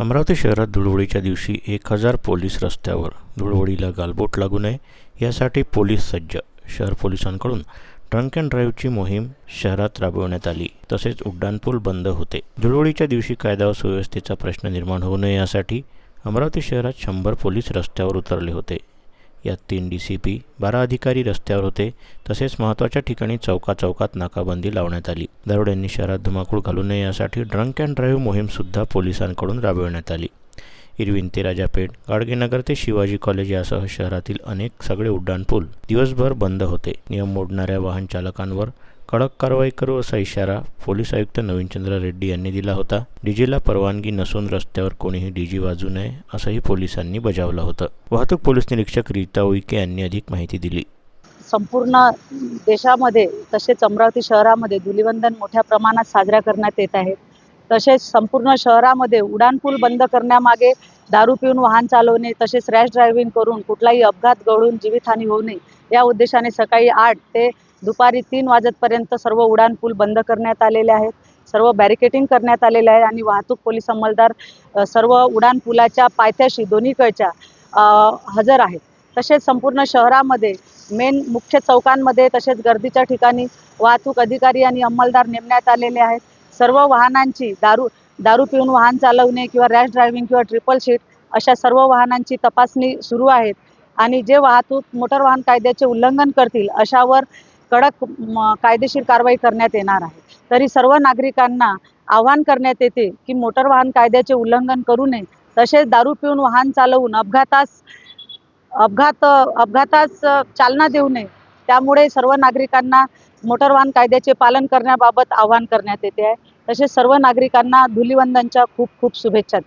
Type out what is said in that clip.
अमरावती शहरात धुळवडीच्या दिवशी एक हजार पोलीस रस्त्यावर धुळवडीला गालबोट लागू नये यासाठी पोलीस सज्ज. शहर पोलिसांकडून ट्रंक अँड ड्राईव्हची मोहीम शहरात राबवण्यात आली. तसेच उड्डाणपूल बंद होते. धुळवडीच्या दिवशी कायदा व सुव्यवस्थेचा प्रश्न निर्माण होऊ नये यासाठी अमरावती शहरात शंभर पोलीस रस्त्यावर उतरले होते. यात तीन डी सी पी बारा अधिकारी रस्त्यावर होते. तसेच महत्त्वाच्या ठिकाणी चौका चौकात नाकाबंदी लावण्यात आली. दरोड्यांनी शहरात धुमाकूळ घालू नये यासाठी ड्रंक अँड ड्राईव्ह मोहीमसुद्धा पोलिसांकडून राबविण्यात आली. इरविन ते राजापेठ गाडगेनगर ते शिवाजी कॉलेज यासह शहरातील अनेक सगळे उड्डाणपूल दिवसभर बंद होते. नियम मोडणाऱ्या वाहन चालकांवर कडक कारवाई करू असा इशारा पोलीस आयुक्त नवीनचंद्र रेड्डी यांनी दिला होता. डीजेला परवानगी नसून रस्त्यावर कोणीही डीजी वाजू नये असंही पोलिसांनी बजावलं होतं. वाहतूक पोलीस निरीक्षक रीता उईके यांनी अधिक माहिती दिली. संपूर्ण देशामध्ये तसेच अमरावती शहरामध्ये धुलिवंदन मोठ्या प्रमाणात साजरा करण्यात येत आहे. तसेच संपूर्ण शहरामध्ये उड्डाणपूल बंद करण्यामागे दारू पिऊन वाहन चालवणे तसेच रॅश ड्रायव्हिंग करून कुठलाही अपघात घडून जीवितहानी होऊ नये या उद्देशाने सकाळी आठ ते दुपारी तीन वाजतपर्यंत सर्व उड्डाणपूल बंद करण्यात आलेले आहेत. सर्व बॅरिकेटिंग करण्यात आलेले आहे आणि वाहतूक पोलीस अंमलदार सर्व सर्व उड्डाणपुलाच्या पायथ्याशी दोन्हीकडच्या हजर आहेत. तसेच संपूर्ण शहरामध्ये मेन मुख्य चौकांमध्ये तसेच गर्दीच्या ठिकाणी वाहतूक अधिकारी आणि अंमलदार नेमण्यात आलेले आहेत. सर्व वाहनांची दारू दारू पिऊन वाहन चालवणे किंवा रॅश ड्रायव्हिंग किंवा ट्रिपल शीट अशा सर्व वाहनांची तपासणी सुरू आहेत आणि जे वाहतूक मोटर वाहन कायद्याचे उल्लंघन करतील अशावर कडक कायदेशीर कारवाई करण्यात येणार आहे. तरी सर्व नागरिकांना आवाहन करण्यात येते की मोटर वाहन कायद्याचे उल्लंघन करू नये. तसेच दारू पिऊन वाहन चालवून अपघातास अपघात अपघातास चालना देऊ नये. त्यामुळे सर्व नागरिकांना मोटर वाहन कायद्याचे पालन करण्याबाबत आवाहन करण्यात येते आहे. तसेच सर्व नागरिकांना धुलिवंदनच्या खूप खूप शुभेच्छा